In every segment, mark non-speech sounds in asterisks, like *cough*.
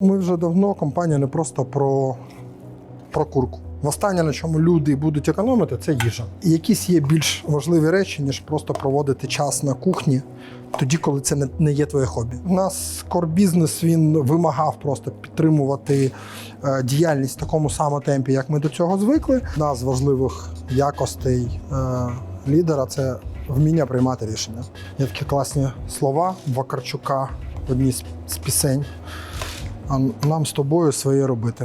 Ми вже давно компанія не просто про, про курку. Останнє, на чому люди будуть економити, це їжа. І якісь є більш важливі речі, ніж просто проводити час на кухні, тоді, коли це не, є твоє хобі. У нас корбізнес він вимагав просто підтримувати е, діяльність в такому самому темпі, як ми до цього звикли. Одна з важливих якостей е, лідера це вміння приймати рішення. Є такі класні слова Вакарчука в одній з пісень. А нам з тобою своє робити.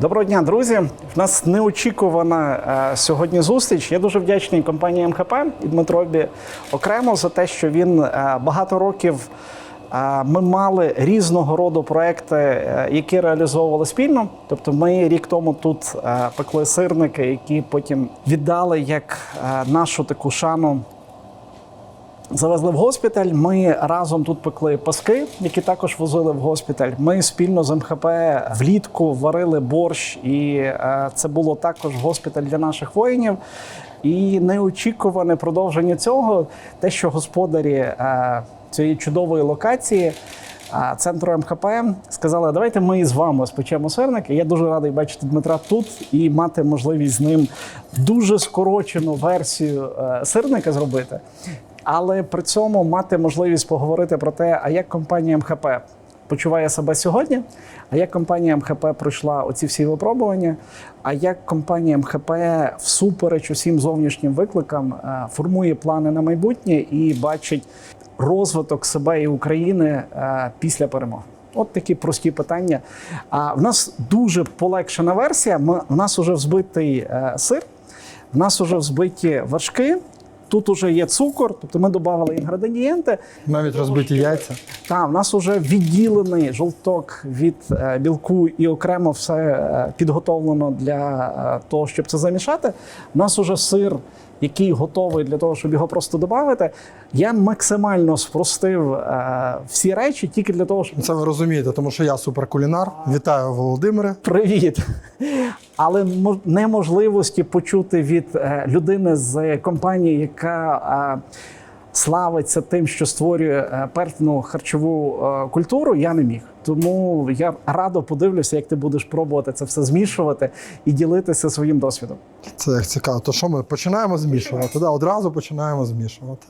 Доброго дня, друзі. В нас неочікувана е, сьогодні зустріч. Я дуже вдячний компанії МХП і Дмитробі окремо за те, що він е, багато років. е, Ми мали різного роду проекти, е, які реалізовували спільно. Тобто, ми рік тому тут е, пекли сирники, які потім віддали як нашу таку шану Завезли в госпіталь. Ми разом тут пекли паски, які також возили в госпіталь. Ми спільно з МХП влітку варили борщ, і е, це було також госпіталь для наших воїнів. І неочікуване продовження цього, те, що господарі е, цієї чудової локації. е, Центру МХП сказали, давайте ми з вами спечемо сирники. Я дуже радий бачити Дмитра тут і мати можливість з ним дуже скорочену версію сирника зробити але при цьому мати можливість поговорити про те, а як компанія МХП почуває себе сьогодні, а як компанія МХП пройшла оці всі випробування, а як компанія МХП всупереч усім зовнішнім викликам е, формує плани на майбутнє і бачить розвиток себе і України е, після перемоги. От такі прості питання. А в нас дуже полегшена версія. Ми, в нас вже взбитий е, сир, в нас вже взбиті вершки. Тут уже є цукор, тобто ми додали інгредієнти. Навіть розбиті яйця. Та в нас вже відділений жовток від е, білку і окремо все е, підготовлено для е, того, щоб це замішати. У нас уже сир, який готовий для того, щоб його просто додати. Я максимально спростив всі речі тільки для того, щоб Це ви розумієте, тому що я суперкулінар. Вітаю, Володимире. Привіт. Але мо- неможливості почути від е, людини з компанії, яка е, славиться тим, що створює е, певну харчову культуру, я не міг. Тому я радо подивлюся, як ти будеш пробувати це все змішувати і ділитися своїм досвідом. Це як цікаво. То що ми починаємо змішувати? Да, одразу починаємо змішувати.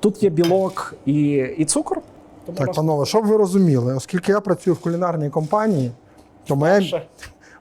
Тут є білок і, і цукор. Тому Так, панове, щоб ви розуміли, оскільки я працюю в кулінарній компанії, то моя,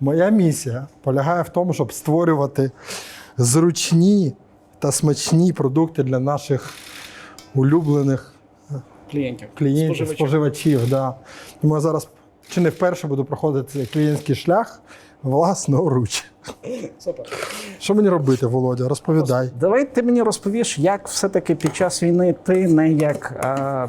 моя місія полягає в тому, щоб створювати зручні та смачні продукти для наших улюблених клієнтів, клієнтів, споживачів. споживачів. Да. Тому я зараз чи не вперше буду проходити цей клієнтський шлях власноруч. *laughs* Супер. Що мені робити, Володя? Розповідай. Давай ти мені розповіш, як все-таки під час війни ти не як е,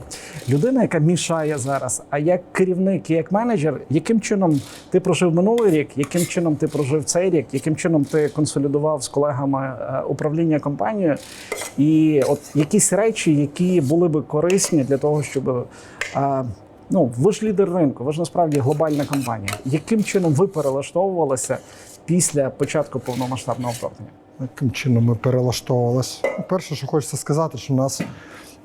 людина, яка мішає зараз, а як керівник і як менеджер, яким чином ти прожив минулий рік, яким чином ти прожив цей рік, яким чином ти консолідував з колегами управління компанією, і от якісь речі, які були би корисні для того, щоб. Е, Ну, ви ж лідер ринку, ви ж насправді глобальна компанія. Яким чином ви перелаштовувалися після початку повномасштабного вторгнення? Яким чином ми перелаштовувалися? Перше, що хочеться сказати, що у нас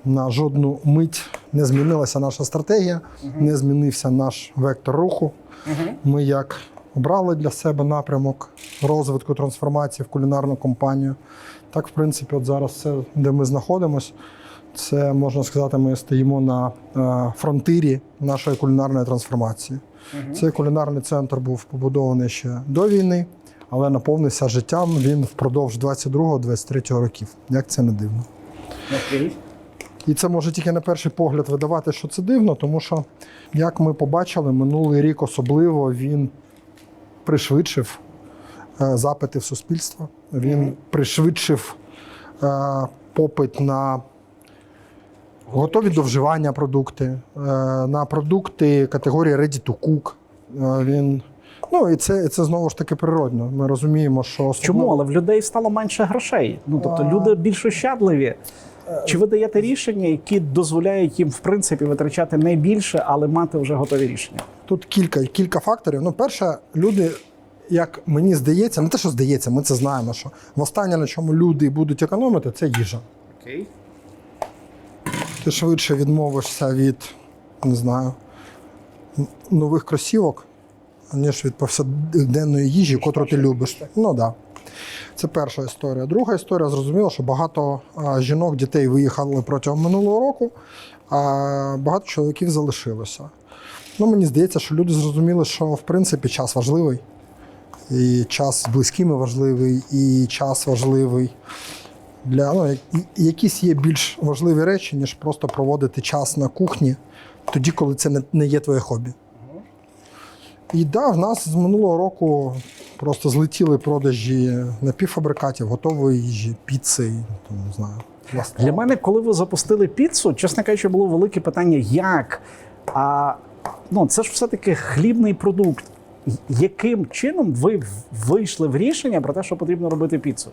на жодну мить не змінилася наша стратегія, не змінився наш вектор руху. Ми як обрали для себе напрямок розвитку трансформації в кулінарну компанію. Так, в принципі, от зараз це, де ми знаходимося, це можна сказати, ми стоїмо на е, фронтирі нашої кулінарної трансформації. Цей кулінарний центр був побудований ще до війни, але наповнився життям він впродовж 22-23 років. Як це не дивно. І це може тільки на перший погляд видавати, що це дивно, тому що, як ми побачили, минулий рік особливо він пришвидшив е, запити в суспільство, він пришвидшив е, попит на готові до вживання продукти, е, на продукти категорії ready to cook. Е, Він Ну і це, це знову ж таки природно. Ми розуміємо, що особливо- Чому? Але в людей стало менше грошей. Ну тобто А. люди більш ощадливі. Чи ви даєте рішення, які дозволяють їм в принципі витрачати не більше, але мати вже готові рішення? Тут кілька, кілька факторів. Ну, перше, люди, як мені здається, не те, що здається, ми це знаємо, що останнє, на чому люди будуть економити, це їжа. Окей. Ти швидше відмовишся від, не знаю, нових кросівок, ніж від повсякденної їжі, котру ти любиш. Ну так. Да. Це перша історія. Друга історія зрозуміло, що багато жінок, дітей виїхали протягом минулого року, а багато чоловіків залишилося. Ну, мені здається, що люди зрозуміли, що в принципі час важливий, і час з близькими важливий, і час важливий для ну, якісь є більш важливі речі, ніж просто проводити час на кухні, тоді, коли це не, не є твоє хобі. І да, в нас з минулого року просто злетіли продажі напівфабрикатів, готової їжі, піци, там, не знаю. власне. Для мене, коли ви запустили піцу, чесно кажучи, було велике питання, як. А ну, це ж все-таки хлібний продукт. Яким чином ви вийшли в рішення про те, що потрібно робити піцу?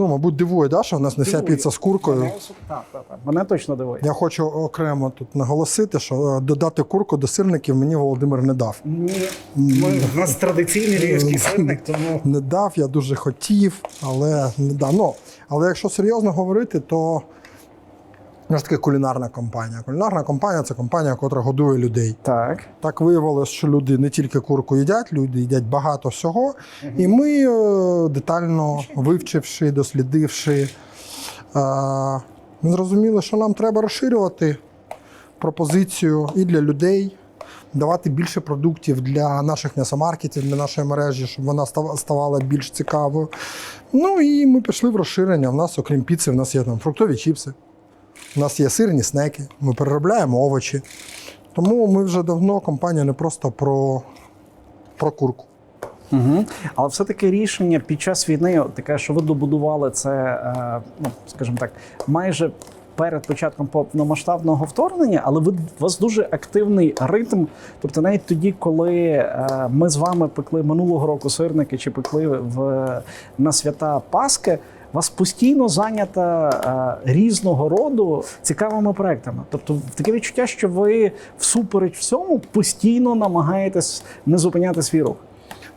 Ну, мабуть, дивує, да, що в нас не вся Дивує. піца з куркою. Мене, так, так, так. Мене точно дивує. Я хочу окремо тут наголосити, що е, додати курку до сирників мені Володимир не дав. Ні, ми, у нас традиційний львівський сирник, *laughs* тому Не дав, я дуже хотів, але не дав. Ну, але якщо серйозно говорити, то у нас таке кулінарна компанія. Кулінарна компанія це компанія, яка годує людей. так. Так виявилось, що люди не тільки курку їдять, люди їдять багато всього. І ми, е, детально вивчивши, дослідивши, е, ми зрозуміли, що нам треба розширювати пропозицію і для людей, давати більше продуктів для наших м'ясомаркетів, для нашої мережі, щоб вона ставала більш цікавою. Ну і ми пішли в розширення. У нас, окрім піци, в нас є там фруктові чіпси. У нас є сирні снеки, ми переробляємо овочі. Тому ми вже давно компанія не просто про, про курку. Угу. Але все-таки рішення під час війни, таке, що ви добудували це, е, ну скажімо так, майже перед початком повномасштабного вторгнення, але ви у вас дуже активний ритм. Тобто, навіть тоді, коли е, ми з вами пекли минулого року сирники чи пекли в на свята Паски. Вас постійно зайнята е, різного роду цікавими проектами. Тобто таке відчуття, що ви всупереч всьому постійно намагаєтесь не зупиняти свій рух.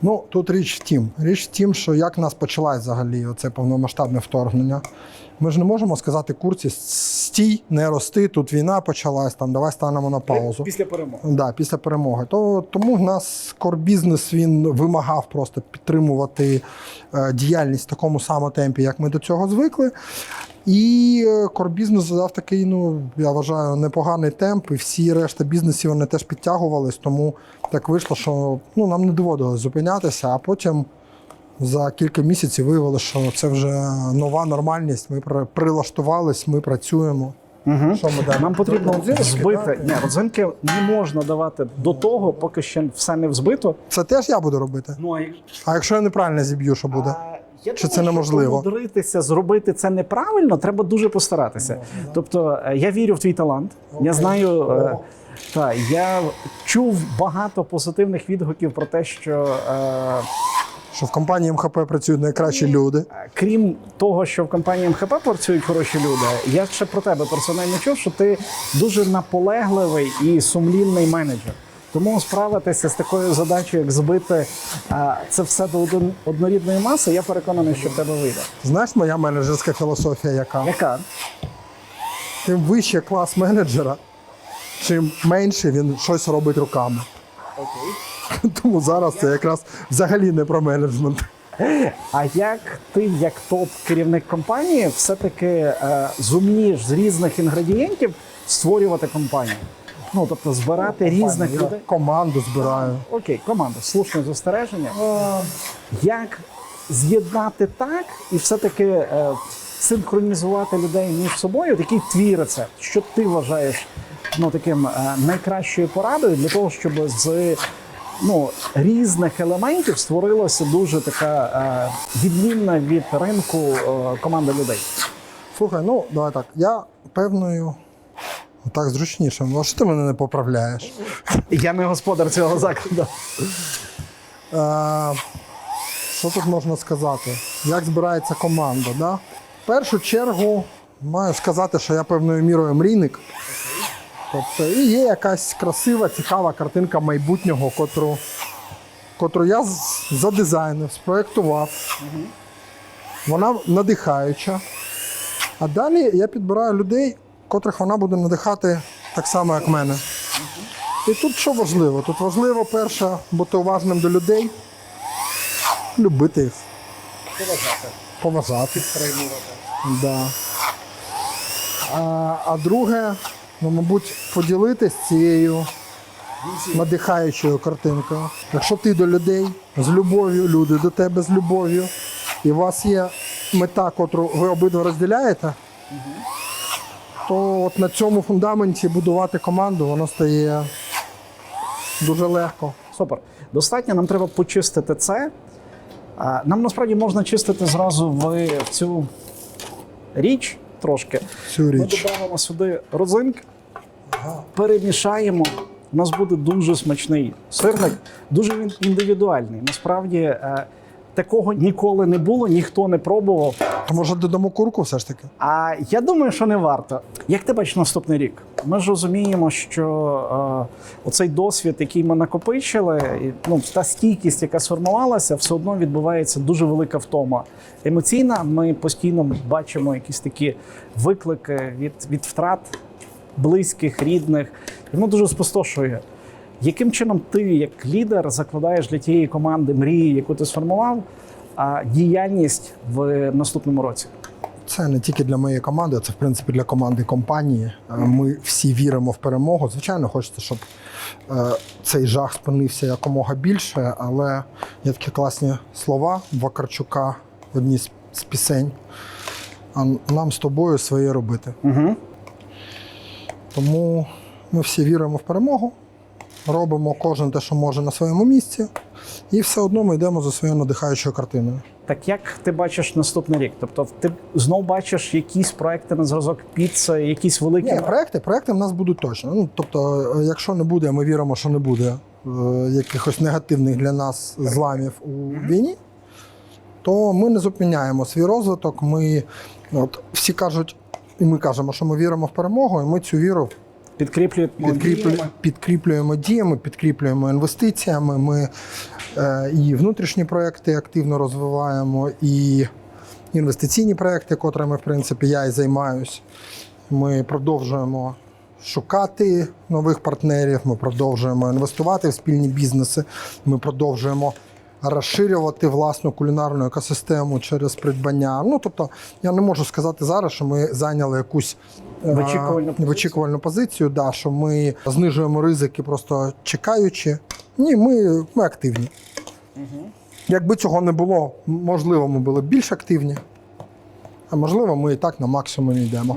Ну, тут річ в тім. Річ в тім, що як нас почалось взагалі це повномасштабне вторгнення. Ми ж не можемо сказати курці стій, не рости, тут війна почалась, там давай станемо на паузу. Після перемоги. Да, після перемоги. То, тому в нас корбізнес він вимагав просто підтримувати е, діяльність в такому самому темпі, як ми до цього звикли. І корбізнес задав такий, ну я вважаю, непоганий темп, і всі решта бізнесів вони теж підтягувались, тому так вийшло, що ну, нам не доводилось зупинятися, а потім. За кілька місяців виявилося, що це вже нова нормальність. Ми при- прилаштувались, ми працюємо. Угу. Що ми далі? Нам потрібно Родзинки, взбити. так? Ні, родзинки не можна давати до того, поки ще все не взбито. Це теж я буду робити. Ну а А якщо я неправильно зіб'ю, що буде? Я Чи це неможливо? Щоб помудритися зробити це неправильно, треба дуже постаратися. Тобто, е, я вірю в твій талант. Я знаю. е, Та я чув багато позитивних відгуків про те, що е, Що в компанії МХП працюють найкращі люди. крім того, що в компанії МХП працюють хороші люди, я ще про тебе персонально чув, що ти дуже наполегливий і сумлінний менеджер. Тому справитися з такою задачею, як збити це все до однорідної маси, я переконаний, що в тебе вийде. Знаєш, моя менеджерська філософія, яка? Яка? Тим вище клас менеджера, чим менше він щось робить руками. Окей. *laughs* Тому зараз це якраз взагалі не про менеджмент. А як ти, як топ-керівник компанії, все-таки е, зумієш з різних інгредієнтів створювати компанію? Ну тобто збирати різних Я людей. команду збираю. Окей, команда, слушне застереження. Як з'єднати так і все-таки е, синхронізувати людей між собою? Який твій рецепт? Що ти вважаєш ну, таким е, найкращою порадою для того, щоб з ну, різних елементів створилася дуже така е, відмінна від ринку е, команда людей? Слухай, ну давай так. Я певною. Так зручніше. Ну, а що ти мене не поправляєш? Я не господар цього закладу. Е, що тут можна сказати? Як збирається команда? Да? В першу чергу маю сказати, що я певною мірою мрійник. Тобто, і є якась красива, цікава картинка майбутнього, котру, котру я задизайнив, спроєктував. Вона надихаюча. А далі я підбираю людей, котрих вона буде надихати так само, як мене. І тут що важливо? Тут важливо, перше, бути уважним до людей, любити їх. Поважати. Да. А, а друге, ну, мабуть, поділитись цією надихаючою картинкою. Якщо ти до людей з любов'ю, люди до тебе з любов'ю, і у вас є мета, котру ви обидва розділяєте, то от на цьому фундаменті будувати команду воно стає дуже легко. Супер. Достатньо, нам треба почистити це. Нам насправді можна чистити зразу в, цю річ трошки. Цю Ми річ. додамо сюди розинки, перемішаємо. У нас буде дуже смачний сирник, дуже він індивідуальний. Насправді е, такого ніколи не було, ніхто не пробував. То може додамо курку все ж таки? А я думаю, що не варто. Як ти бачиш наступний рік? Ми ж розуміємо, що е, оцей досвід, який ми накопичили, і, ну, та стійкість, яка сформувалася, все одно відбувається дуже велика втома. Емоційна, ми постійно бачимо якісь такі виклики від, від втрат близьких, рідних. Воно дуже спустошує. Яким чином ти, як лідер, закладаєш для тієї команди мрії, яку ти сформував, а діяльність в наступному році? Це не тільки для моєї команди, це в принципі для команди компанії. Е, Ми всі віримо в перемогу. Звичайно, хочеться, щоб е, цей жах спинився якомога більше, але є такі класні слова Вакарчука в одній з, з пісень. А нам з тобою своє робити. Угу. Тому ми всі віримо в перемогу, робимо кожен те, що може на своєму місці, і все одно ми йдемо за своєю надихаючою картиною. Так як ти бачиш наступний рік? Тобто, ти знов бачиш якісь проекти на зразок піца, якісь великі Ні, проекти, проекти в нас будуть точно. Ну, тобто, е, якщо не буде, ми віримо, що не буде е, якихось негативних для нас зламів у війні, то ми не зупиняємо свій розвиток. Ми от, всі кажуть, і ми кажемо, що ми віримо в перемогу, і ми цю віру підкріплюють підкріплю, діями. підкріплюємо діями, підкріплюємо інвестиціями. Ми е, і внутрішні проекти активно розвиваємо, і інвестиційні проекти, котрими, в принципі, я і займаюсь. Ми продовжуємо шукати нових партнерів, ми продовжуємо інвестувати в спільні бізнеси, ми продовжуємо. Розширювати власну кулінарну екосистему через придбання. Ну тобто, я не можу сказати зараз, що ми зайняли якусь е, Вичікувальну позицію. вичікувальну позицію, да, що ми знижуємо ризики, просто чекаючи. Ні, ми, ми активні. Якби цього не було, можливо, ми були більш активні, а можливо, ми і так на максимум йдемо.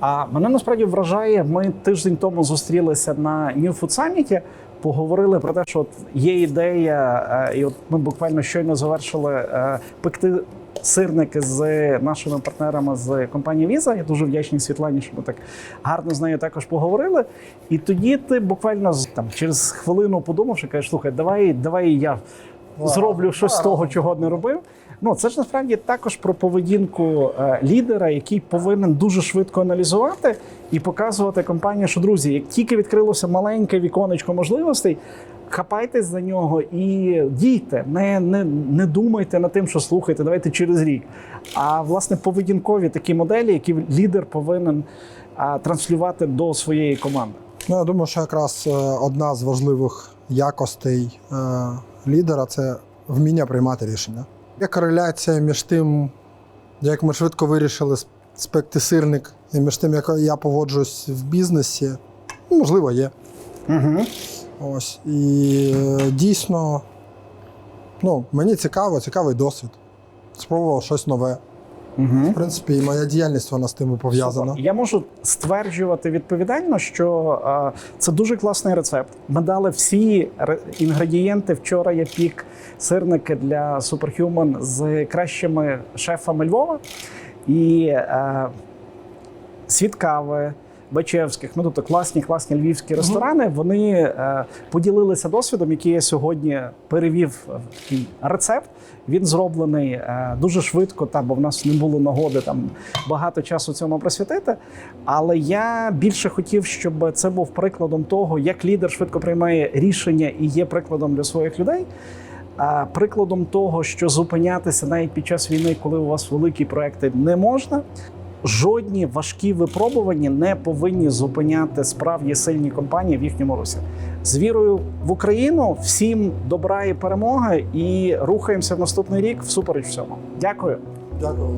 А мене насправді вражає. Ми тиждень тому зустрілися на New Food Summit, поговорили про те, що от є ідея, е, і от ми буквально щойно завершили е, пекти. Сирники з нашими партнерами з компанії Visa. Я дуже вдячний Світлані, що ми так гарно з нею також поговорили. І тоді ти буквально там через хвилину подумавши, кажеш, слухай, давай, давай я зроблю щось з того, чого не робив. Ну це ж насправді також про поведінку е, лідера, який повинен дуже швидко аналізувати і показувати компанії, що друзі, як тільки відкрилося маленьке віконечко можливостей. Хапайтесь за нього і дійте, не, не, не думайте над тим, що слухайте, давайте через рік. А власне поведінкові такі моделі, які лідер повинен а, транслювати до своєї команди. Ну, я думаю, що якраз е, одна з важливих якостей е, лідера це вміння приймати рішення. Є кореляція між тим, як ми швидко вирішили спекти сирник, і між тим, як я поводжусь в бізнесі, ну, можливо, є. Угу. Ось. І е, дійсно, ну, мені цікаво, цікавий досвід. Спробував щось нове. Угу. В принципі, і моя діяльність вона з тим пов'язана. Я можу стверджувати відповідально, що а, це дуже класний рецепт. Ми дали всі ре- інгредієнти. Вчора я пік сирники для Superhuman з кращими шефами Львова. І а, світ кави. Бачевських, ну тобто класні, класні львівські ресторани. Вони е, поділилися досвідом, який я сьогодні перевів в такий рецепт. Він зроблений е, дуже швидко, та бо в нас не було нагоди там багато часу цьому присвятити. Але я більше хотів, щоб це був прикладом того, як лідер швидко приймає рішення і є прикладом для своїх людей. А прикладом того, що зупинятися навіть під час війни, коли у вас великі проекти, не можна. Жодні важкі випробування не повинні зупиняти справді сильні компанії в їхньому русі. З вірою в Україну всім добра і перемоги, і рухаємося в наступний рік всупереч всьому. Дякую. Дякую.